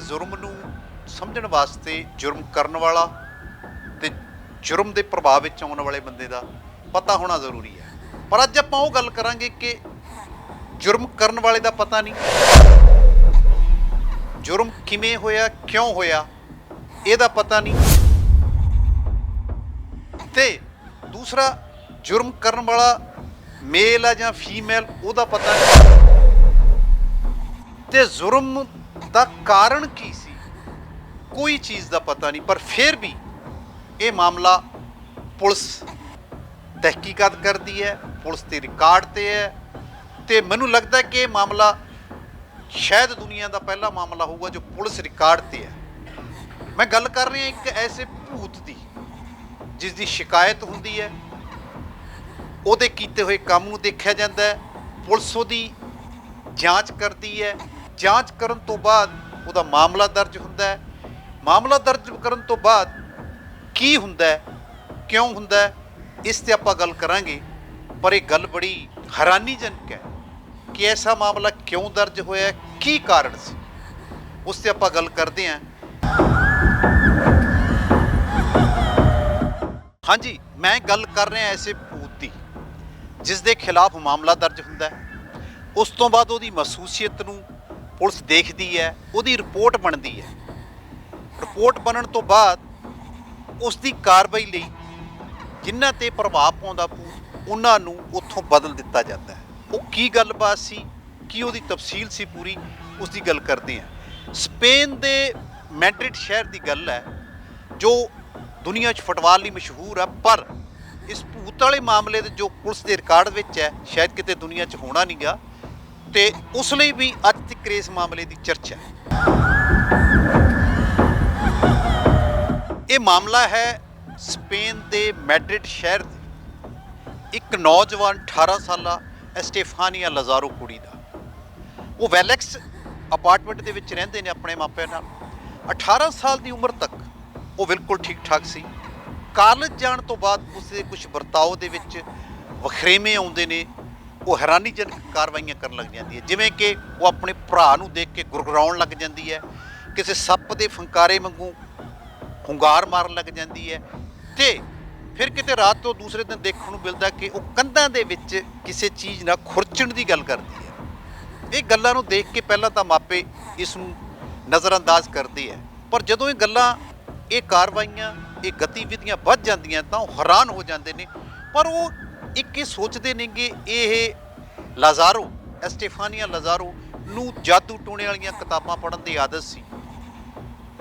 ਜ਼ੁਰਮ ਨੂੰ ਸਮਝਣ ਵਾਸਤੇ ਜੁਰਮ ਕਰਨ ਵਾਲਾ ਤੇ ਜੁਰਮ ਦੇ ਪ੍ਰਭਾਵ ਵਿੱਚ ਆਉਣ ਵਾਲੇ ਬੰਦੇ ਦਾ ਪਤਾ ਹੋਣਾ ਜ਼ਰੂਰੀ ਹੈ। ਪਰ ਅੱਜ ਆਪਾਂ ਉਹ ਗੱਲ ਕਰਾਂਗੇ ਕਿ ਜੁਰਮ ਕਰਨ ਵਾਲੇ ਦਾ ਪਤਾ ਨਹੀਂ। ਜੁਰਮ ਕਿਵੇਂ ਹੋਇਆ, ਕਿਉਂ ਹੋਇਆ, ਇਹਦਾ ਪਤਾ ਨਹੀਂ। ਤੇ ਦੂਸਰਾ, ਜੁਰਮ ਕਰਨ ਵਾਲਾ ਮੇਲ ਆ ਜਾਂ ਫੀਮੇਲ, ਉਹਦਾ ਪਤਾ ਨਹੀਂ। ਤੇ ਜ਼ੁਰਮ ਦਾ ਕਾਰਨ ਕੀ ਸੀ? ਕੋਈ ਚੀਜ਼ ਦਾ ਪਤਾ ਨਹੀਂ, ਪਰ ਫਿਰ ਵੀ ਇਹ ਮਾਮਲਾ ਪੁਲਿਸ ਤਹਿਕੀਕਾਤ ਕਰਦੀ ਹੈ, ਪੁਲਿਸ ਦੇ ਰਿਕਾਰਡ ਤੇ ਹੈ ਤੇ ਮੈਨੂੰ ਲੱਗਦਾ ਕਿ ਇਹ ਮਾਮਲਾ ਸ਼ਾਇਦ ਦੁਨੀਆ ਦਾ ਪਹਿਲਾ ਮਾਮਲਾ ਹੋਊਗਾ ਜੋ ਪੁਲਿਸ ਰਿਕਾਰਡ ਤੇ ਹੈ। ਮੈਂ ਗੱਲ ਕਰ ਰਿਹਾ ਇੱਕ ਐਸੇ ਭੂਤ ਦੀ, ਜਿਸ ਦੀ ਸ਼ਿਕਾਇਤ ਹੁੰਦੀ ਹੈ। ਉਹਦੇ ਕੀਤੇ ਹੋਏ ਕੰਮ ਨੂੰ ਦੇਖਿਆ ਜਾਂਦਾ ਹੈ, ਪੁਲਿਸ ਉਹਦੀ ਜਾਂਚ ਕਰਦੀ ਹੈ ਜਾਂਚ ਕਰਨ ਤੋਂ ਬਾਅਦ ਉਹਦਾ ਮਾਮਲਾ ਦਰਜ ਹੁੰਦਾ ਹੈ। ਮਾਮਲਾ ਦਰਜ ਕਰਨ ਤੋਂ ਬਾਅਦ ਕੀ ਹੁੰਦਾ ਹੈ, ਕਿਉਂ ਹੁੰਦਾ ਹੈ, ਇਸ ਤੇ ਆਪਾਂ ਗੱਲ ਕਰਾਂਗੇ। ਪਰ ਇਹ ਗੱਲ ਬੜੀ ਹੈਰਾਨੀਜਨਕ ਹੈ ਕਿ ਐਸਾ ਮਾਮਲਾ ਕਿਉਂ ਦਰਜ ਹੋਇਆ ਕੀ ਕਾਰਨ ਸੀ? ਉਸ ਤੇ ਆਪਾਂ ਗੱਲ ਕਰਦੇ ਹਾਂ। ਹਾਂਜੀ, ਮੈਂ ਗੱਲ ਕਰ ਰਿਹਾ ਐਸੇ ਭੂਤ ਦੀ ਜਿਸ ਦੇ ਖਿਲਾਫ ਮਾਮਲਾ ਦਰਜ ਹੁੰਦਾ ਹੈ। ਉਸ ਤੋਂ ਬਾਅਦ ਉਹਦੀ ਮਸੂਸੀਅਤ ਨੂੰ ਪੁਲਿਸ ਦੇਖਦੀ ਹੈ, ਉਹਦੀ ਰਿਪੋਰਟ ਬਣਦੀ ਹੈ। ਰਿਪੋਰਟ ਬਣਨ ਤੋਂ ਬਾਅਦ ਉਸ ਦੀ ਕਾਰਵਾਈ ਲਈ ਜਿਨ੍ਹਾਂ ਤੇ ਪ੍ਰਭਾਵ ਪਾਉਂਦਾ ਭੂਤ ਉਹਨਾਂ ਨੂੰ ਉੱਥੋਂ ਬਦਲ ਦਿੱਤਾ ਜਾਂਦਾ ਹੈ। ਉਹ ਕੀ ਗੱਲਬਾਤ ਸੀ, ਕੀ ਉਹਦੀ ਤਫਸੀਲ ਸੀ ਪੂਰੀ ਉਸ ਦੀ ਗੱਲ ਕਰਦੇ ਹਾਂ। ਸਪੇਨ ਦੇ ਮੈਡਰਿਡ ਸ਼ਹਿਰ ਦੀ ਗੱਲ ਹੈ, ਜੋ ਦੁਨੀਆ 'ਚ ਫੁੱਟਬਾਲ ਲਈ ਮਸ਼ਹੂਰ ਆ ਪਰ ਇਸ ਭੂਤ ਵਾਲੇ ਮਾਮਲੇ ਦੇ ਜੋ ਪੁਲਿਸ ਦੇ ਰਿਕਾਰਡ ਵਿੱਚ ਹੈ, ਸ਼ਾਇਦ ਕਿਤੇ ਦੁਨੀਆ 'ਚ ਹੋਣਾ ਨਹੀਂਗਾ ਤੇ ਉਸ ਲਈ ਵੀ ਅੱਜ ਤੱਕ ਇਸ ਮਾਮਲੇ ਦੀ ਚਰਚਾ ਹੈ। ਇਹ ਮਾਮਲਾ ਹੈ ਸਪੇਨ ਦੇ ਮੈਡਰਿਡ ਸ਼ਹਿਰ ਦੇ। ਇੱਕ ਨੌਜਵਾਨ 18 ਸਾਲਾ ਐਸਟੇਫਾਨੀਆ ਲਜ਼ਾਰੋ ਕੁੜੀ ਦਾ। ਉਹ ਵੈਲੈਕਸ ਅਪਾਰਟਮੈਂਟ ਦੇ ਵਿੱਚ ਰਹਿੰਦੇ ਨੇ ਆਪਣੇ ਮਾਪਿਆਂ ਨਾਲ। 18 ਸਾਲ ਦੀ ਉਮਰ ਤੱਕ ਉਹ ਬਿਲਕੁਲ ਠੀਕ ਠਾਕ ਸੀ। ਕਾਲਜ ਜਾਣ ਤੋਂ ਬਾਅਦ ਉਸ ਦੇ ਕੁਝ ਵਰਤਾਓ ਦੇ ਵਿੱਚ ਵਖਰੇਵੇਂ ਆਉਂਦੇ ਨੇ। ਉਹ ਹੈਰਾਨੀਜਨਕ ਕਾਰਵਾਈਆਂ ਕਰਨ ਲੱਗ ਜਾਂਦੀ ਹੈ। ਜਿਵੇਂ ਕਿ ਉਹ ਆਪਣੇ ਭਰਾ ਨੂੰ ਦੇਖ ਕੇ ਗੁਰਗਰਾਉਣ ਲੱਗ ਜਾਂਦੀ ਹੈ। ਕਿਸੇ ਸੱਪ ਦੇ ਫੰਕਾਰੇ ਵਾਂਗੂ ਹੁੰਗਾਰ ਮਾਰਨ ਲੱਗ ਜਾਂਦੀ ਹੈ। ਤੇ ਫਿਰ ਕਿਤੇ ਰਾਤ ਤੋਂ ਦੂਸਰੇ ਦਿਨ ਦੇਖਣ ਨੂੰ ਮਿਲਦਾ ਕਿ ਉਹ ਕੰਧਾਂ ਦੇ ਵਿੱਚ ਕਿਸੇ ਚੀਜ਼ ਨਾਲ ਖੁਰਚਣ ਦੀ ਗੱਲ ਕਰਦੀ ਹੈ। ਇਹ ਗੱਲਾਂ ਨੂੰ ਦੇਖ ਕੇ ਪਹਿਲਾਂ ਤਾਂ ਮਾਪੇ ਇਸ ਨੂੰ ਨਜ਼ਰਅੰਦਾਜ਼ ਕਰਦੇ ਹੈ। ਪਰ ਜਦੋਂ ਇਹ ਗੱਲਾਂ, ਇਹ ਕਾਰਵਾਈਆਂ, ਇਹ ਗਤੀਵਿਧੀਆਂ ਵੱਧ ਜਾਂਦੀਆਂ ਤਾਂ ਉਹ ਹੈਰਾਨ ਹੋ ਜਾਂਦੇ ਨੇ। ਪਰ ਉਹ ਇੱਕ ਇਹ ਸੋਚਦੇ ਨੇਗੇ ਇਹ ਲਾਜ਼ਾਰੋ, ਐਸਟੇਫਾਨੀਆ ਲਾਜ਼ਾਰੋ ਨੂੰ ਜਾਦੂ ਟੋਣੇ ਵਾਲੀਆਂ ਕਿਤਾਬਾਂ ਪੜ੍ਹਨ ਦੀ ਆਦਤ ਸੀ।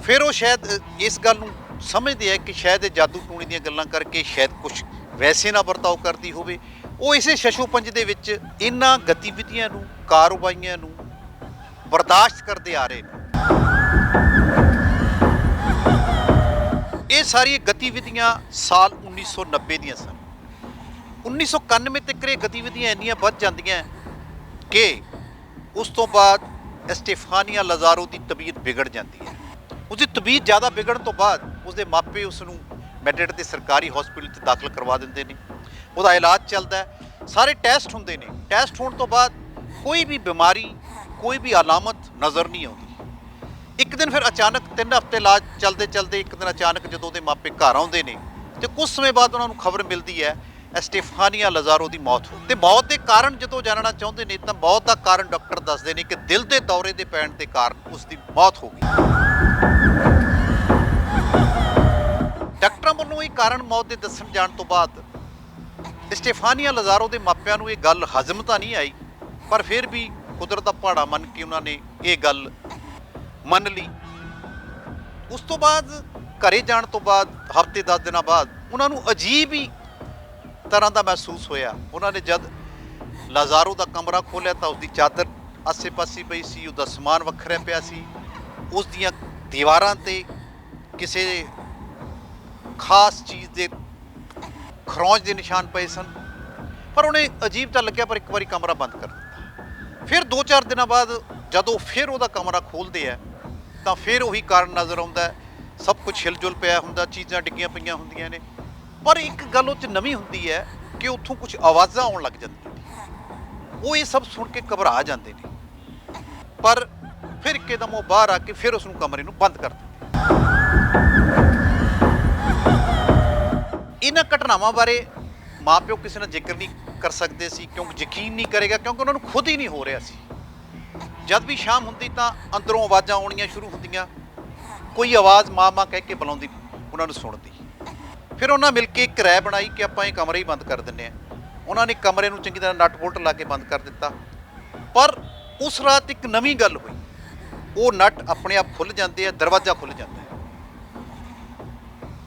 ਫਿਰ ਉਹ ਸ਼ਾਇਦ ਇਸ ਗੱਲ ਨੂੰ ਸਮਝਦੇ ਆ ਕਿ ਸ਼ਾਇਦ ਇਹ ਜਾਦੂ ਟੂਣੇ ਦੀਆਂ ਗੱਲਾਂ ਕਰਕੇ ਸ਼ਾਇਦ ਕੁਝ ਵੈਸੇ ਨਾ ਵਰਤਾਓ ਕਰਦੀ ਹੋਵੇ। ਉਹ ਇਸੇ ਸ਼ਸ਼ੋਪੰਜ ਦੇ ਵਿੱਚ ਇਹਨਾਂ ਗਤੀਵਿਧੀਆਂ ਨੂੰ, ਕਾਰਵਾਈਆਂ ਨੂੰ ਬਰਦਾਸ਼ਤ ਕਰਦੇ ਆ ਰਹੇ ਨੇ। ਇਹ ਸਾਰੀਆਂ ਗਤੀਵਿਧੀਆਂ ਸਾਲ 1990 ਦੀਆਂ ਸਨ। 1991 ਤੱਕ ਇਹ ਗਤੀਵਿਧੀਆਂ ਇੰਨੀਆਂ ਵੱਧ ਜਾਂਦੀਆਂ ਕਿ ਉਸ ਤੋਂ ਬਾਅਦ ਐਸਟੇਫਾਨੀਆ ਲਾਜ਼ਾਰੋ ਦੀ ਤਬੀਅਤ ਵਿਗੜ ਜਾਂਦੀ ਹੈ। ਉਸਦੀ ਤਬੀਅਤ ਜ਼ਿਆਦਾ ਵਿਗੜਨ ਤੋਂ ਬਾਅਦ ਉਸਦੇ ਮਾਪੇ ਉਸ ਨੂੰ ਮੈਡਰਿਡ ਦੇ ਸਰਕਾਰੀ ਹਸਪੀਟਲ 'ਚ ਦਾਖਲ ਕਰਵਾ ਦਿੰਦੇ ਨੇ। ਉਹਦਾ ਇਲਾਜ ਚੱਲਦਾ ਸਾਰੇ ਟੈਸਟ ਹੁੰਦੇ ਨੇ। ਟੈਸਟ ਹੋਣ ਤੋਂ ਬਾਅਦ ਕੋਈ ਵੀ ਬਿਮਾਰੀ, ਕੋਈ ਵੀ ਅਲਾਮਤ ਨਜ਼ਰ ਨਹੀਂ ਆਉਂਦੀ। ਇੱਕ ਦਿਨ ਫਿਰ ਅਚਾਨਕ ਤਿੰਨ ਹਫ਼ਤੇ ਇਲਾਜ ਚੱਲਦੇ ਚੱਲਦੇ ਇੱਕ ਦਿਨ ਅਚਾਨਕ ਜਦੋਂ ਉਹਦੇ ਮਾਪੇ ਘਰ ਆਉਂਦੇ ਨੇ ਤੇ ਕੁਝ ਸਮੇਂ ਬਾਅਦ ਉਹਨਾਂ ਨੂੰ ਖਬਰ ਮਿਲਦੀ ਹੈ ਐਸਟੇਫਾਨੀਆ ਲਜ਼ਾਰੋ ਦੀ ਮੌਤ ਹੋ ਤੇ ਮੌਤ ਦੇ ਕਾਰਨ ਜਦੋਂ ਜਾਣਨਾ ਚਾਹੁੰਦੇ ਨੇ, ਤਾਂ ਮੌਤ ਦਾ ਕਾਰਨ ਡਾਕਟਰ ਦੱਸਦੇ ਨੇ ਕਿ ਦਿਲ ਦੇ ਦੌਰੇ ਦੇ ਪੈਣ ਦੇ ਕਾਰਨ ਉਸ ਦੀ ਮੌਤ ਹੋ ਗਈ। ਡਾਕਟਰਾਂ ਵੱਲੋਂ ਇਹ ਕਾਰਨ ਮੌਤ ਦੇ ਦੱਸਣ ਜਾਣ ਤੋਂ ਬਾਅਦ ਸਟੇਫਾਨੀਆ ਲਜ਼ਾਰੋ ਦੇ ਮਾਪਿਆਂ ਨੂੰ ਇਹ ਗੱਲ ਹਜ਼ਮ ਤਾਂ ਨਹੀਂ ਆਈ, ਪਰ ਫਿਰ ਵੀ ਕੁਦਰਤ ਦਾ ਪਹਾੜਾ ਮੰਨ ਕੇ ਉਹਨਾਂ ਨੇ ਇਹ ਗੱਲ ਮੰਨ ਲਈ। ਉਸ ਤੋਂ ਬਾਅਦ ਘਰੇ ਜਾਣ ਤੋਂ ਬਾਅਦ, ਹਫ਼ਤੇ 10 ਦਿਨਾਂ ਬਾਅਦ, ਉਹਨਾਂ ਨੂੰ ਅਜੀਬ ਹੀ ਤਰ੍ਹਾਂ ਦਾ ਮਹਿਸੂਸ ਹੋਇਆ। ਉਹਨਾਂ ਨੇ ਜਦ ਲਾਜ਼ਾਰੋ ਦਾ ਕਮਰਾ ਖੋਲ੍ਹਿਆ ਤਾਂ ਉਸਦੀ ਚਾਦਰ ਆਸੇ-ਪਾਸੇ ਪਈ ਸੀ, ਉਹਦਾ ਸਮਾਨ ਵੱਖਰਾ ਪਿਆ ਸੀ। ਉਸ ਦੀਆਂ ਦੀਵਾਰਾਂ ਤੇ ਕਿਸੇ ਖਾਸ ਚੀਜ਼ ਦੇ ਖਰੌਂਚ ਦੇ ਨਿਸ਼ਾਨ ਪਏ ਸਨ। ਪਰ ਉਹਨੇ ਅਜੀਬ ਤਾਂ ਲੱਗਿਆ, ਪਰ ਇੱਕ ਵਾਰੀ ਕਮਰਾ ਬੰਦ ਕਰ ਦਿੱਤਾ। ਫਿਰ 2-4 ਦਿਨਾਂ ਬਾਅਦ ਜਦੋਂ ਫਿਰ ਉਹਦਾ ਕਮਰਾ ਖੋਲਦੇ ਆ, ਤਾਂ ਫਿਰ ਉਹੀ ਕਾਰਨ ਨਜ਼ਰ ਆਉਂਦਾ ਹੈ। ਸਭ ਕੁਝ ਹਿਲਜੁਲ ਪਿਆ ਹੁੰਦਾ, ਚੀਜ਼ਾਂ ਡਿੱਗੀਆਂ ਪਈਆਂ ਹੁੰਦੀਆਂ ਨੇ। ਪਰ ਇੱਕ ਗੱਲ ਉਹ ਚ ਨਵੀਂ ਹੁੰਦੀ ਹੈ ਕਿ ਉੱਥੋਂ ਕੁਝ ਆਵਾਜ਼ਾਂ ਆਉਣ ਲੱਗ ਜਾਂਦੀਆਂ ਨੇ। ਉਹ ਇਹ ਸਭ ਸੁਣ ਕੇ ਘਬਰਾ ਜਾਂਦੇ ਨੇ। ਪਰ ਫਿਰ ਇੱਕਦਮ ਉਹ ਬਾਹਰ ਆ ਕੇ ਫਿਰ ਉਸ ਨੂੰ ਕਮਰੇ ਨੂੰ ਬੰਦ ਕਰ ਦਿੰਦੇ ਇਹਨਾਂ ਘਟਨਾਵਾਂ ਬਾਰੇ ਮਾਪਿਓ ਕਿਸੇ ਨਾਲ ਜ਼ਿਕਰ ਨਹੀਂ ਕਰ ਸਕਦੇ ਸੀ, ਕਿਉਂਕਿ ਯਕੀਨ ਨਹੀਂ ਕਰੇਗਾ, ਕਿਉਂਕਿ ਉਹਨਾਂ ਨੂੰ ਖੁਦ ਹੀ ਨਹੀਂ ਹੋ ਰਿਹਾ ਸੀ। ਜਦ ਵੀ ਸ਼ਾਮ ਹੁੰਦੀ ਤਾਂ ਅੰਦਰੋਂ ਆਵਾਜ਼ਾਂ ਆਉਣੀਆਂ ਸ਼ੁਰੂ ਹੁੰਦੀਆਂ। ਕੋਈ ਆਵਾਜ਼ ਮਾਂ ਮਾਂ ਕਹਿ ਕੇ ਬੁਲਾਉਂਦੀ ਉਹਨਾਂ ਨੂੰ ਸੁਣਦੀ। ਫਿਰ ਉਹਨਾਂ ਮਿਲ ਕੇ ਇੱਕ ਰਾਇ ਬਣਾਈ ਕਿ ਆਪਾਂ ਇਹ ਕਮਰੇ ਹੀ ਬੰਦ ਕਰ ਦਿੰਨੇ ਆ ਉਹਨਾਂ ਨੇ ਕਮਰੇ ਨੂੰ ਚੰਗੀ ਤਰ੍ਹਾਂ ਨਟ ਬੋਲਟ ਲਾ ਕੇ ਬੰਦ ਕਰ ਦਿੱਤਾ। ਪਰ ਉਸ ਰਾਤ ਇੱਕ ਨਵੀਂ ਗੱਲ ਹੋਈ। ਉਹ ਨਟ ਆਪਣੇ ਆਪ ਖੁੱਲ ਜਾਂਦੇ ਆ, ਦਰਵਾਜ਼ਾ ਖੁੱਲ ਜਾਂਦਾ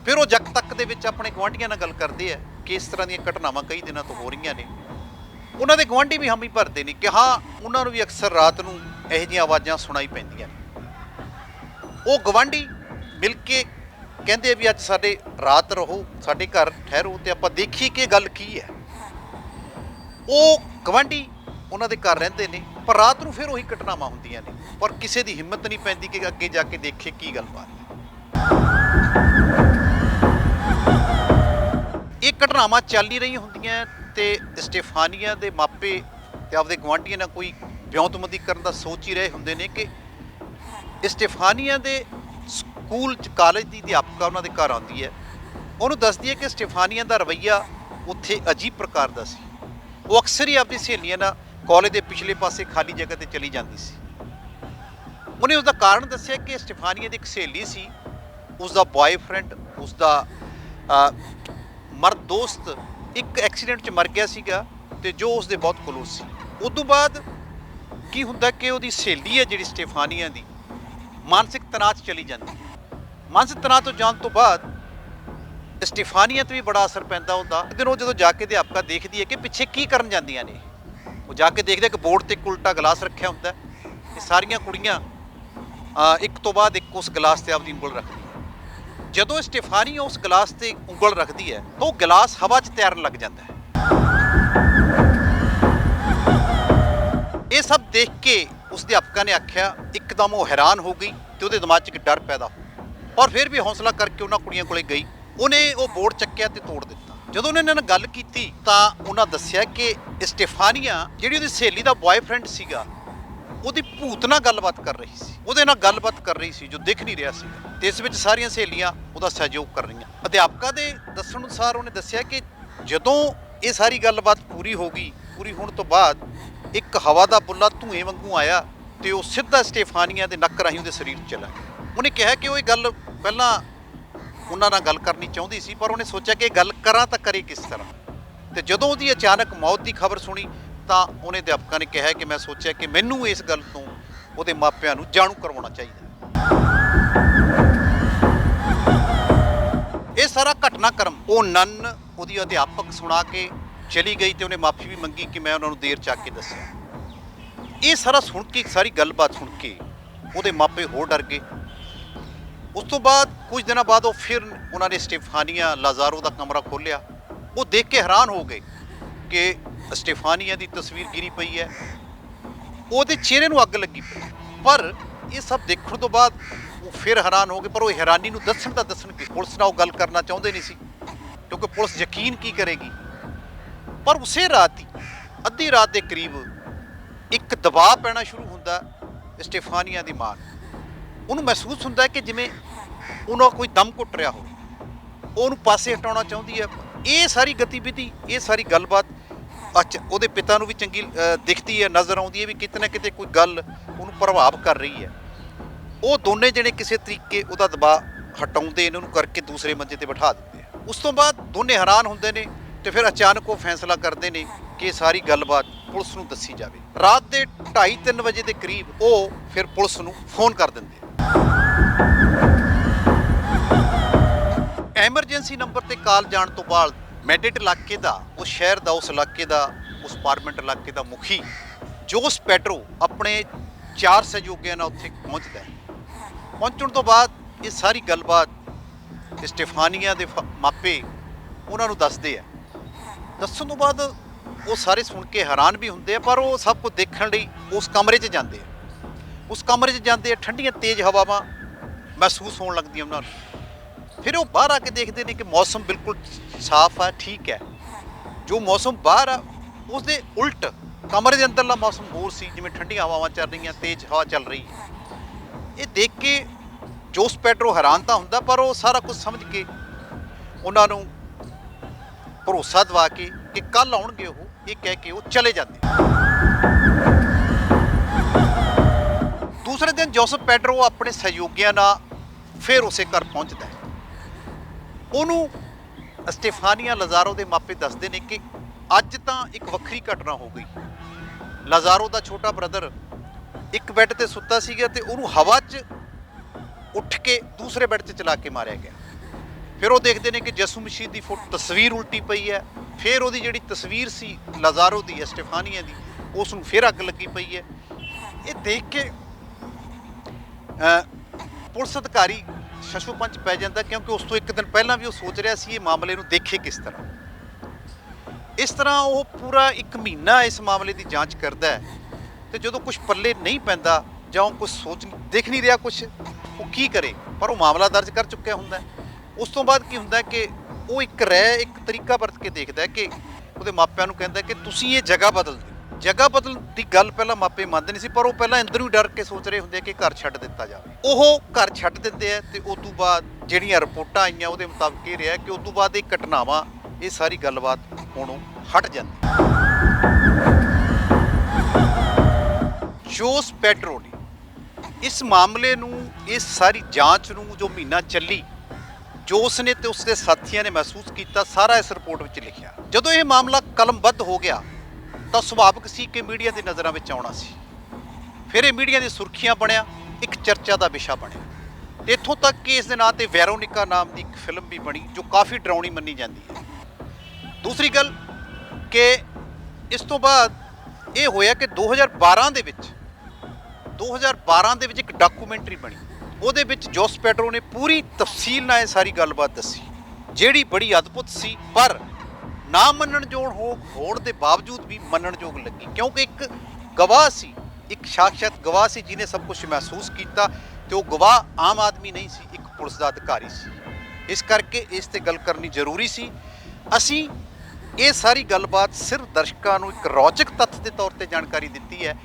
ਫਿਰ ਉਹ ਜਗ ਤੱਕ ਦੇ ਵਿੱਚ ਆਪਣੇ ਗੁਆਂਢੀਆਂ ਨਾਲ ਗੱਲ ਕਰਦੇ ਆ ਕਿ ਇਸ ਤਰ੍ਹਾਂ ਦੀਆਂ ਘਟਨਾਵਾਂ ਕਈ ਦਿਨਾਂ ਤੋਂ ਹੋ ਰਹੀਆਂ ਨੇ। ਉਹਨਾਂ ਦੇ ਗੁਆਂਢੀ ਵੀ ਹਾਮੀ ਭਰਦੇ ਨੇ ਕਿ ਹਾਂ, ਉਹਨਾਂ ਨੂੰ ਵੀ ਅਕਸਰ ਰਾਤ ਨੂੰ ਇਹੋ ਜਿਹੀਆਂ ਆਵਾਜ਼ਾਂ ਸੁਣਾਈ ਪੈਂਦੀਆਂ ਨੇ। ਉਹ ਗਵਾਂਢੀ ਮਿਲ ਕੇ ਕਹਿੰਦੇ ਵੀ ਅੱਜ ਸਾਡੇ ਰਾਤ ਰਹੋ, ਸਾਡੇ ਘਰ ਠਹਿਰੋ ਤੇ ਆਪਾਂ ਦੇਖੀ ਕਿ ਗੱਲ ਕੀ ਹੈ। ਉਹ ਗਵਾਂਢੀ ਉਹਨਾਂ ਦੇ ਘਰ ਰਹਿੰਦੇ ਨੇ, ਪਰ ਰਾਤ ਨੂੰ ਫਿਰ ਉਹੀ ਘਟਨਾਵਾਂ ਹੁੰਦੀਆਂ ਨੇ, ਪਰ ਕਿਸੇ ਦੀ ਹਿੰਮਤ ਨਹੀਂ ਪੈਂਦੀ ਕਿ ਅੱਗੇ ਜਾ ਕੇ ਦੇਖੇ ਕੀ ਗੱਲਬਾਤ ਹੈ। ਇਹ ਘਟਨਾਵਾਂ ਚੱਲ ਹੀ ਰਹੀਆਂ ਹੁੰਦੀਆਂ ਤੇ ਸਟੇਫਾਨੀਆ ਦੇ ਮਾਪੇ ਤੇ ਆਪਦੇ ਗਵਾਂਢੀਆਂ ਨਾਲ ਕੋਈ ਵਿਉਂਤਮੰਦੀ ਕਰਨ ਦਾ ਸੋਚ ਹੀ ਰਹੇ ਹੁੰਦੇ ਨੇ ਕਿ ਸਟੇਫਾਨੀਆ ਦੇ ਸਕੂਲ ਚ ਕਾਲਜ ਦੀ ਅਧਿਆਪਕਾ ਉਹਨਾਂ ਦੇ ਘਰ ਆਉਂਦੀ ਹੈ। ਉਹਨੂੰ ਦੱਸਦੀ ਹੈ ਕਿ ਸਟੇਫਾਨੀਆ ਦਾ ਰਵੱਈਆ ਉੱਥੇ ਅਜੀਬ ਪ੍ਰਕਾਰ ਦਾ ਸੀ। ਉਹ ਅਕਸਰ ਹੀ ਆਪਣੀ ਸਹੇਲੀਆਂ ਨਾਲ ਕਾਲਜ ਦੇ ਪਿਛਲੇ ਪਾਸੇ ਖਾਲੀ ਜਗ੍ਹਾ ਤੇ ਚਲੀ ਜਾਂਦੀ ਸੀ। ਉਹਨੇ ਉਸ ਦਾ ਕਾਰਨ ਦੱਸਿਆ ਕਿ ਸਟੇਫਾਨੀਆ ਦੀ ਇੱਕ ਸਹੇਲੀ ਸੀ। ਉਸ ਦਾ ਬॉयਫ੍ਰੈਂਡ ਉਸ ਦਾ ਅ, ਦੋਸਤ ਇੱਕ ਐਕਸੀਡੈਂਟ 'ਚ ਮਰ ਗਿਆ ਸੀਗਾ ਤੇ ਜੋ ਉਸ ਦੇ ਬਹੁਤ ਕਲੋਜ਼ ਸੀ। ਉਸ ਤੋਂ ਬਾਅਦ ਕੀ ਹੁੰਦਾ ਕਿ ਉਹਦੀ ਸਹੇਲੀ ਹੈ ਜਿਹੜੀ ਸਟੇਫਾਨੀਆ ਦੀ ਮਾਨਸਿਕ ਤਣਾਅ 'ਚ ਚਲੀ ਜਾਂਦੀ ਮਾਨਸਿਕ ਤਣਾਅ ਤੋਂ ਜਾਣ ਤੋਂ ਬਾਅਦ ਸਟੇਫਾਨੀਆ ਤੇ ਵੀ ਬੜਾ ਅਸਰ ਪੈਂਦਾ ਹੁੰਦਾ। ਇੱਕ ਦਿਨ ਉਹ ਜਦੋਂ ਜਾ ਕੇ ਅਧਿਆਪਕਾ ਦੇਖਦੀ ਹੈ ਕਿ ਪਿੱਛੇ ਕੀ ਕਰਨ ਜਾਂਦੀਆਂ ਨੇ। ਉਹ ਜਾ ਕੇ ਦੇਖਦੇ ਕਿ ਬੋਰਡ ਤੇ ਇੱਕ ਉਲਟਾ ਗਲਾਸ ਰੱਖਿਆ ਹੁੰਦਾ ਹੈ। ਇਹ ਸਾਰੀਆਂ ਕੁੜੀਆਂ ਇੱਕ ਤੋਂ ਬਾਅਦ ਇੱਕ ਉਸ ਗਲਾਸ ਤੇ ਆਪਦੀ ਉਂਗਲ ਰੱਖਦੀ ਜਦੋਂ ਸਟੇਫਾਨੀਆ ਉਸ ਗਲਾਸ ਤੇ ਉਂਗਲ ਰੱਖਦੀ ਹੈ, ਤਾਂ ਉਹ ਗਲਾਸ ਹਵਾ 'ਚ ਤੈਰਨ ਲੱਗ ਜਾਂਦਾ ਹੈ। ਇਹ ਸਭ ਦੇਖ ਕੇ ਉਸ ਅਧਿਆਪਕਾ ਨੇ ਆਖਿਆ, ਇੱਕਦਮ ਉਹ ਹੈਰਾਨ ਹੋ ਗਈ ਤੇ ਉਹਦੇ ਦਿਮਾਗ 'ਚ ਇੱਕ ਡਰ ਪੈਦਾ ਹੋ ਔਰ ਫਿਰ ਵੀ ਹੌਸਲਾ ਕਰਕੇ ਉਹਨਾਂ ਕੁੜੀਆਂ ਕੋਲੇ ਗਈ। ਉਹਨੇ ਉਹ ਬੋਰਡ ਚੱਕਿਆ ਤੇ ਤੋੜ ਦਿੱਤਾ। ਜਦੋਂ ਉਹਨੇ ਇਹਨਾਂ ਨਾਲ ਗੱਲ ਕੀਤੀ, ਤਾਂ ਉਹਨਾਂ ਦੱਸਿਆ ਕਿ ਸਟੇਫਾਨੀਆ, ਜਿਹੜੀ ਉਹਦੀ ਸਹੇਲੀ ਦਾ ਬॉयਫ੍ਰੈਂਡ ਸੀਗਾ, ਉਹਦੀ ਭੂਤ ਨਾਲ ਗੱਲਬਾਤ ਕਰ ਰਹੀ ਸੀ। ਉਹਦੇ ਨਾਲ ਗੱਲਬਾਤ ਕਰ ਰਹੀ ਸੀ, ਜੋ ਦਿਖ ਨਹੀਂ ਰਿਹਾ ਸੀ ਤੇ ਇਸ ਵਿੱਚ ਸਾਰੀਆਂ ਸਹੇਲੀਆਂ ਉਹਦਾ ਸਹਿਯੋਗ ਕਰ ਰਹੀਆਂ। ਅਧਿਆਪਕਾਂ ਦੇ ਦੱਸਣ ਅਨੁਸਾਰ ਉਹਨੇ ਦੱਸਿਆ ਕਿ ਜਦੋਂ ਇਹ ਸਾਰੀ ਗੱਲਬਾਤ ਪੂਰੀ ਹੋ ਗਈ, ਪੂਰੀ ਹੋਣ ਤੋਂ ਬਾਅਦ ਇੱਕ ਹਵਾ ਦਾ ਬੁੱਲਾ ਧੂਏ ਵਾਂਗੂ ਆਇਆ ਤੇ ਉਹ ਸਿੱਧਾ ਸਟੇਫਾਨੀਆ ਦੇ ਨੱਕ ਰਾਹੀਂ ਉਹਦੇ ਸਰੀਰ 'ਚ ਚਲਾ ਗਿਆ। ਉਹਨੇ ਕਿਹਾ ਕਿ ਉਹ ਇਹ ਗੱਲ ਪਹਿਲਾਂ ਉਹਨਾਂ ਨਾਲ ਗੱਲ ਕਰਨੀ ਚਾਹੁੰਦੀ ਸੀ, ਪਰ ਉਹਨੇ ਸੋਚਿਆ ਕਿ ਇਹ ਗੱਲ ਕਰਾਂ ਤਾਂ ਕਰੇ ਕਿਸ ਤਰ੍ਹਾਂ। ਤੇ ਜਦੋਂ ਉਹਦੀ ਅਚਾਨਕ ਮੌਤ ਦੀ ਖਬਰ ਸੁਣੀ, ਤਾਂ ਉਹਨੇ ਅਧਿਆਪਕਾਂ ਨੇ ਕਿਹਾ ਕਿ ਮੈਂ ਸੋਚਿਆ ਕਿ ਮੈਨੂੰ ਇਸ ਗੱਲ ਤੋਂ ਉਹਦੇ ਮਾਪਿਆਂ ਨੂੰ ਜਾਣੂ ਕਰਵਾਉਣਾ ਚਾਹੀਦਾ। ਇਹ ਸਾਰਾ ਘਟਨਾਕ੍ਰਮ ਉਹ ਨਨ ਉਹਦੀ ਅਧਿਆਪਕ ਸੁਣਾ ਕੇ ਚਲੀ ਗਈ ਤੇ ਉਹਨੇ ਮਾਫੀ ਵੀ ਮੰਗੀ ਕਿ ਮੈਂ ਉਹਨਾਂ ਨੂੰ ਦੇਰ ਚੱਕ ਕੇ ਦੱਸਿਆ ਇਹ ਸਾਰਾ ਸੁਣ ਕੇ, ਸਾਰੀ ਗੱਲਬਾਤ ਸੁਣ ਕੇ ਉਹਦੇ ਮਾਪੇ ਹੋਰ ਡਰ ਗਏ। ਉਸ ਤੋਂ ਬਾਅਦ ਕੁਝ ਦਿਨਾਂ ਬਾਅਦ ਉਹ ਫਿਰ ਉਹਨਾਂ ਨੇ ਸਟੇਫਾਨੀਆ ਲਾਜ਼ਾਰੋ ਦਾ ਕਮਰਾ ਖੋਲ੍ਹਿਆ। ਉਹ ਦੇਖ ਕੇ ਹੈਰਾਨ ਹੋ ਗਏ ਕਿ ਸਟੇਫਾਨੀਆ ਦੀ ਤਸਵੀਰ ਗਿਰੀ ਪਈ ਹੈ। ਉਹਦੇ ਚਿਹਰੇ ਨੂੰ ਅੱਗ ਲੱਗੀ ਪਈ। ਪਰ ਇਹ ਸਭ ਦੇਖਣ ਤੋਂ ਬਾਅਦ ਉਹ ਫਿਰ ਹੈਰਾਨ ਹੋ ਗਏ, ਪਰ ਉਹ ਹੈਰਾਨੀ ਨੂੰ ਦੱਸਣ ਤਾਂ ਦੱਸਣ ਕਿ ਪੁਲਿਸ ਨਾਲ ਉਹ ਗੱਲ ਕਰਨਾ ਚਾਹੁੰਦੇ ਨਹੀਂ ਸੀ, ਕਿਉਂਕਿ ਪੁਲਿਸ ਯਕੀਨ ਕੀ ਕਰੇਗੀ? ਪਰ ਉਸੇ ਰਾਤ ਹੀ, ਅੱਧੀ ਰਾਤ ਦੇ ਕਰੀਬ ਇੱਕ ਦਬਾਅ ਪੈਣਾ ਸ਼ੁਰੂ ਹੁੰਦਾ ਸਟੇਫਾਨੀਆ ਦੀ ਮਾਂ ਉਹਨੂੰ ਮਹਿਸੂਸ ਹੁੰਦਾ ਕਿ ਜਿਵੇਂ ਉਹਨਾਂ ਕੋਈ ਦਮ ਘੁੱਟ ਰਿਹਾ ਹੋਵੇ। ਉਹਨੂੰ ਪਾਸੇ ਹਟਾਉਣਾ ਚਾਹੁੰਦੀ ਹੈ। ਇਹ ਸਾਰੀ ਗਤੀਵਿਧੀ, ਇਹ ਸਾਰੀ ਗੱਲਬਾਤ ਅੱਛਾ ਉਹਦੇ ਪਿਤਾ ਨੂੰ ਵੀ ਚੰਗੀ ਦਿਖਦੀ ਹੈ, ਨਜ਼ਰ ਆਉਂਦੀ ਹੈ ਵੀ ਕਿਤੇ ਨਾ ਕਿਤੇ ਕੋਈ ਗੱਲ ਉਹਨੂੰ ਪ੍ਰਭਾਵ ਕਰ ਰਹੀ ਹੈ। ਉਹ ਦੋਨੇ ਜਣੇ ਕਿਸੇ ਤਰੀਕੇ ਉਹਦਾ ਦਬਾਅ ਹਟਾਉਂਦੇ ਇਹਨਾਂ ਨੂੰ ਕਰਕੇ ਦੂਸਰੇ ਮੰਜੇ ਤੇ ਬਿਠਾ ਦਿੰਦੇ ਆ। ਉਸ ਤੋਂ ਬਾਅਦ ਦੋਨੇ ਹੈਰਾਨ ਹੁੰਦੇ ਨੇ ਤੇ ਫਿਰ ਅਚਾਨਕ ਉਹ ਫੈਸਲਾ ਕਰਦੇ ਨੇ ਕਿ ਇਹ ਸਾਰੀ ਗੱਲਬਾਤ ਪੁਲਿਸ ਨੂੰ ਦੱਸੀ ਜਾਵੇ। ਰਾਤ ਦੇ 2:30 ਵਜੇ ਦੇ ਕਰੀਬ ਉਹ ਫਿਰ ਪੁਲਿਸ ਨੂੰ ਫੋਨ ਕਰ ਦਿੰਦੇ ਐਮਰਜੈਂਸੀ ਨੰਬਰ ਤੇ ਕਾਲ ਜਾਣ ਤੋਂ ਬਾਅਦ ਮੈਡਿਟ ਇਲਾਕੇ ਦਾ, ਉਸ ਸ਼ਹਿਰ ਦਾ, ਉਸ ਇਲਾਕੇ ਦਾ, ਉਸ ਪਾਰਲੀਮੈਂਟ ਇਲਾਕੇ ਦਾ ਮੁਖੀ ਜੋਸ ਪੈਟਰੋ ਆਪਣੇ ਚਾਰ ਸਹਿਯੋਗੀਆਂ ਨਾਲ ਉੱਥੇ ਪਹੁੰਚਦਾ ਹੈ। ਪਹੁੰਚਣ ਤੋਂ ਬਾਅਦ ਇਹ ਸਾਰੀ ਗੱਲਬਾਤ ਸਟੇਫਾਨੀਆ ਦੇ ਫ- ਮਾਪੇ ਉਹਨਾਂ ਨੂੰ ਦੱਸਦੇ ਆ। ਦੱਸਣ ਤੋਂ ਬਾਅਦ ਉਹ ਸਾਰੇ ਸੁਣ ਕੇ ਹੈਰਾਨ ਵੀ ਹੁੰਦੇ ਆ, ਪਰ ਉਹ ਸਭ ਕੁਝ ਦੇਖਣ ਲਈ ਉਸ ਕਮਰੇ 'ਚ ਜਾਂਦੇ ਆ। ਉਸ ਕਮਰੇ 'ਚ ਜਾਂਦੇ ਆ, ਠੰਡੀਆਂ ਤੇਜ਼ ਹਵਾਵਾਂ ਮਹਿਸੂਸ ਹੋਣ ਲੱਗਦੀਆਂ ਉਹਨਾਂ ਨੂੰ। ਫਿਰ ਉਹ ਬਾਹਰ ਆ ਕੇ ਦੇਖਦੇ ਨੇ ਕਿ ਮੌਸਮ ਬਿਲਕੁਲ ਸਾਫ਼ ਆ, ਠੀਕ ਹੈ। ਜੋ ਮੌਸਮ ਬਾਹਰ ਆ ਉਸ ਦੇ ਉਲਟ ਕਮਰੇ ਦੇ ਅੰਦਰਲਾ ਮੌਸਮ ਹੋਰ ਸੀ, ਜਿਵੇਂ ਠੰਡੀਆਂ ਹਵਾਵਾਂ ਚੱਲ ਰਹੀਆਂ, ਤੇਜ਼ ਹਵਾ ਚੱਲ ਰਹੀ। ਇਹ ਦੇਖ ਕੇ ਜੋਸ ਪੈਟਰੋ ਹੈਰਾਨ ਤਾਂ ਹੁੰਦਾ, ਪਰ ਉਹ ਸਾਰਾ ਕੁਝ ਸਮਝ ਕੇ ਉਹਨਾਂ ਨੂੰ ਭਰੋਸਾ ਦਵਾ ਕੇ ਕਿ ਕੱਲ ਆਉਣਗੇ ਉਹ, ਇਹ ਕਹਿ ਕੇ ਉਹ ਚਲੇ ਜਾਂਦੇ। ਦੂਸਰੇ ਦਿਨ ਜੋਸਫ ਪੈਡਰੋ ਆਪਣੇ ਸਹਿਯੋਗੀਆਂ ਨਾਲ ਫਿਰ ਉਸੇ ਘਰ ਪਹੁੰਚਦਾ ਹੈ। ਉਹਨੂੰ ਸਟੇਫਾਨੀਆ ਲਜ਼ਾਰੋ ਦੇ ਮਾਪੇ ਦੱਸਦੇ ਨੇ ਕਿ ਅੱਜ ਤਾਂ ਇੱਕ ਵੱਖਰੀ ਘਟਨਾ ਹੋ ਗਈ। ਲਜ਼ਾਰੋ ਦਾ ਛੋਟਾ ਬ੍ਰਦਰ ਇੱਕ ਬੈੱਡ ਤੇ ਸੁੱਤਾ ਸੀਗਾ ਤੇ ਉਹਨੂੰ ਹਵਾ 'ਚ ਉੱਠ ਕੇ ਦੂਸਰੇ ਬੈੱਡ 'ਚ ਚਲਾ ਕੇ ਮਾਰਿਆ ਗਿਆ। ਫਿਰ ਉਹ ਦੇਖਦੇ ਨੇ ਕਿ ਜਸੂ ਮਸੀਹ ਦੀ ਫੋਟੋ ਤਸਵੀਰ ਉਲਟੀ ਪਈ ਹੈ। ਫਿਰ ਉਹਦੀ ਜਿਹੜੀ ਤਸਵੀਰ ਸੀ ਲਜ਼ਾਰੋ ਦੀ, ਸਟੇਫਾਨੀਆ ਦੀ, ਉਸ ਨੂੰ ਫਿਰ ਅੱਗ ਲੱਗੀ ਪਈ ਹੈ। ਇਹ ਦੇਖ ਕੇ ਪੁਲਿਸ ਅਧਿਕਾਰੀ ਸ਼ਸ਼ੂ ਪੰਚ ਪੈ ਜਾਂਦਾ ਕਿਉਂਕਿ ਉਸ ਤੋਂ ਇੱਕ ਦਿਨ ਪਹਿਲਾਂ ਵੀ ਉਹ ਸੋਚ ਰਿਹਾ ਸੀ ਇਹ ਮਾਮਲੇ ਨੂੰ ਦੇਖੇ ਕਿਸ ਤਰ੍ਹਾਂ। ਇਸ ਤਰ੍ਹਾਂ ਉਹ ਪੂਰਾ ਇੱਕ ਮਹੀਨਾ ਇਸ ਮਾਮਲੇ ਦੀ ਜਾਂਚ ਕਰਦਾ ਹੈ ਤੇ ਜਦੋਂ ਕੁਝ ਪੱਲੇ ਨਹੀਂ ਪੈਂਦਾ ਜਾਂ ਉਹ ਕੁਝ ਸੋਚ ਦੇਖ ਨਹੀਂ ਰਿਹਾ ਕੁਝ ਉਹ ਕੀ ਕਰੇ? ਪਰ ਉਹ ਮਾਮਲਾ ਦਰਜ ਕਰ ਚੁੱਕਿਆ ਹੁੰਦਾ ਉਸ ਤੋਂ ਬਾਅਦ ਕੀ ਹੁੰਦਾ ਕਿ ਉਹ ਇੱਕ ਰਹਿ ਇੱਕ ਤਰੀਕਾ ਵਰਤ ਕੇ ਦੇਖਦਾ ਕਿ ਉਹਦੇ ਮਾਪਿਆਂ ਨੂੰ ਕਹਿੰਦਾ ਕਿ ਤੁਸੀਂ ਇਹ ਜਗ੍ਹਾ ਬਦਲ ਦਿਓ। ਜਗ੍ਹਾ ਬਦਲਣ ਦੀ ਗੱਲ ਪਹਿਲਾਂ ਮਾਪੇ ਮੰਨਦੇ ਨਹੀਂ ਸੀ, ਪਰ ਉਹ ਪਹਿਲਾਂ ਅੰਦਰੋਂ ਹੀ ਡਰ ਕੇ ਸੋਚ ਰਹੇ ਹੁੰਦੇ ਕਿ ਘਰ ਛੱਡ ਦਿੱਤਾ ਜਾਵੇ। ਉਹ ਘਰ ਛੱਡ ਦਿੰਦੇ ਆ ਤੇ ਉਸ ਤੋਂ ਬਾਅਦ ਜਿਹੜੀਆਂ ਰਿਪੋਰਟਾਂ ਆਈਆਂ ਉਹਦੇ ਮੁਤਾਬਕ ਇਹ ਰਿਹਾ ਕਿ ਉਸ ਤੋਂ ਬਾਅਦ ਇਹ ਘਟਨਾਵਾਂ, ਇਹ ਸਾਰੀ ਗੱਲਬਾਤ ਹੋਣੋਂ ਹਟ ਜਾਂਦੀ ਜੋਸ ਪੈਡਰੋ ਨੇ ਇਸ ਮਾਮਲੇ ਨੂੰ, ਇਸ ਸਾਰੀ ਜਾਂਚ ਨੂੰ ਜੋ ਮਹੀਨਾ ਚੱਲੀ, ਜੋ ਉਸਨੇ ਤੇ ਉਸਦੇ ਸਾਥੀਆਂ ਨੇ ਮਹਿਸੂਸ ਕੀਤਾ, ਸਾਰਾ ਇਸ ਰਿਪੋਰਟ ਵਿੱਚ ਲਿਖਿਆ। ਜਦੋਂ ਇਹ ਮਾਮਲਾ ਕਲਮਬੱਧ ਹੋ ਗਿਆ ਤਾਂ ਸੁਭਾਵਿਕ ਸੀ ਕਿ ਮੀਡੀਆ ਦੀ ਨਜ਼ਰਾਂ ਵਿੱਚ ਆਉਣਾ ਸੀ। ਫਿਰ ਇਹ ਮੀਡੀਆ ਦੀ ਸੁਰਖੀਆਂ ਬਣਿਆ, ਇੱਕ ਚਰਚਾ ਦਾ ਵਿਸ਼ਾ ਬਣਿਆ। ਤੇ ਇੱਥੋਂ ਤੱਕ ਕਿ ਇਸ ਦੇ ਨਾਂ ਤੇ ਵੈਰੋਨਿਕਾ ਨਾਮ ਦੀ ਇੱਕ ਫਿਲਮ ਵੀ ਬਣੀ, ਜੋ ਕਾਫੀ ਡਰਾਉਣੀ ਮੰਨੀ ਜਾਂਦੀ ਹੈ। ਦੂਸਰੀ ਗੱਲ ਕਿ ਇਸ ਤੋਂ ਬਾਅਦ ਇਹ ਹੋਇਆ ਕਿ 2012 ਦੇ ਵਿੱਚ 2012 ਦੇ ਵਿੱਚ ਇੱਕ ਡਾਕੂਮੈਂਟਰੀ ਬਣੀ। ਉਹਦੇ ਵਿੱਚ ਜੋਸ ਪੈਟਰੋ ਨੇ ਪੂਰੀ ਤਫਸੀਲ ਨਾਲ ਇਹ ਸਾਰੀ ਗੱਲਬਾਤ ਦੱਸੀ, ਜਿਹੜੀ ਬੜੀ ਅਦਭੁਤ ਸੀ। ਪਰ ਨਾ ਮੰਨਣਯੋਗ ਹੋ, ਹੋਣ ਦੇ ਬਾਵਜੂਦ ਵੀ ਮੰਨਣਯੋਗ ਲੱਗੀ। ਕਿਉਂਕਿ ਇੱਕ ਗਵਾਹ ਸੀ, ਇੱਕ ਸਾਖਸ਼ਾਤ ਗਵਾਹ ਸੀ ਜਿਹਨੇ ਸਭ ਕੁਝ ਮਹਿਸੂਸ ਕੀਤਾ ਤੇ ਉਹ ਗਵਾਹ ਆਮ ਆਦਮੀ ਨਹੀਂ ਸੀ, ਇੱਕ ਪੁਲਿਸ ਦਾ ਅਧਿਕਾਰੀ ਸੀ। ਇਸ ਕਰਕੇ ਇਸ ਤੇ ਗੱਲ ਕਰਨੀ ਜ਼ਰੂਰੀ ਸੀ। ਅਸੀਂ ਇਹ ਸਾਰੀ ਗੱਲਬਾਤ ਸਿਰਫ ਦਰਸ਼ਕਾਂ ਨੂੰ ਇੱਕ ਰੌਚਕ ਤੱਥ ਦੇ ਤੌਰ ਤੇ ਜਾਣਕਾਰੀ ਦਿੱਤੀ ਹੈ।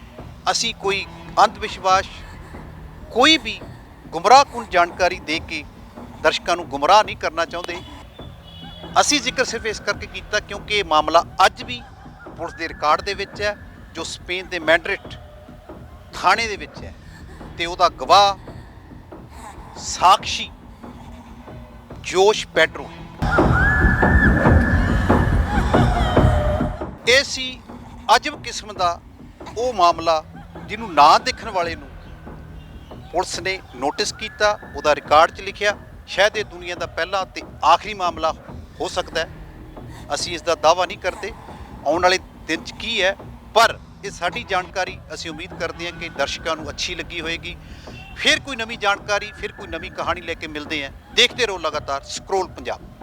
ਅਸੀਂ ਕੋਈ ਅੰਧ ਵਿਸ਼ਵਾਸ ਕੋਈ ਵੀ ਗੁੰਮਰਾਹਕੁੰਨ ਜਾਣਕਾਰੀ ਦੇ ਕੇ ਦਰਸ਼ਕਾਂ ਨੂੰ ਗੁੰਮਰਾਹ ਨਹੀਂ ਕਰਨਾ ਚਾਹੁੰਦੇ। ਅਸੀਂ ਜ਼ਿਕਰ ਸਿਰਫ ਇਸ ਕਰਕੇ ਕੀਤਾ ਕਿਉਂਕਿ ਇਹ ਮਾਮਲਾ ਅੱਜ ਵੀ ਪੁਲਿਸ ਦੇ ਰਿਕਾਰਡ ਦੇ ਵਿੱਚ ਹੈ, ਜੋ ਸਪੇਨ ਦੇ ਮੈਡਰਿਡ ਥਾਣੇ ਦੇ ਵਿੱਚ ਹੈ। ਤੇ ਉਹਦਾ ਗਵਾਹ ਸਾਕਸ਼ੀ ਜੋਸ਼ ਪੈਟਰੋ ਇਹ ਸੀ ਅਜਬ ਕਿਸਮ ਦਾ ਉਹ ਮਾਮਲਾ ਜਿਹਨੂੰ ਨਾ ਦੇਖਣ ਵਾਲੇ ਨੂੰ ਪੁਲਿਸ ਨੇ ਨੋਟਿਸ ਕੀਤਾ, ਉਹਦਾ ਰਿਕਾਰਡ 'ਚ ਲਿਖਿਆ। ਸ਼ਾਇਦ ਇਹ ਦੁਨੀਆ ਦਾ ਪਹਿਲਾ ਤੇ ਆਖਰੀ ਮਾਮਲਾ ਹੋ ਸਕਦਾ ਹੈ। ਅਸੀਂ ਇਸ ਦਾ ਦਾਅਵਾ ਨਹੀਂ ਕਰਦੇ। ਆਉਣ ਵਾਲੇ ਦਿਨ 'ਚ ਕੀ ਹੈ? ਪਰ ਇਹ ਸਾਡੀ ਜਾਣਕਾਰੀ ਅਸੀਂ ਉਮੀਦ ਕਰਦੇ ਹਾਂ ਕਿ ਦਰਸ਼ਕਾਂ ਨੂੰ ਅੱਛੀ ਲੱਗੀ ਹੋਵੇਗੀ। ਫਿਰ ਕੋਈ ਨਵੀਂ ਜਾਣਕਾਰੀ, ਫਿਰ ਕੋਈ ਨਵੀਂ ਕਹਾਣੀ ਲੈ ਕੇ ਮਿਲਦੇ ਹਾਂ। ਦੇਖਦੇ ਰਹੋ ਲਗਾਤਾਰ। ਸਕਰੋਲ ਪੰਜਾਬ।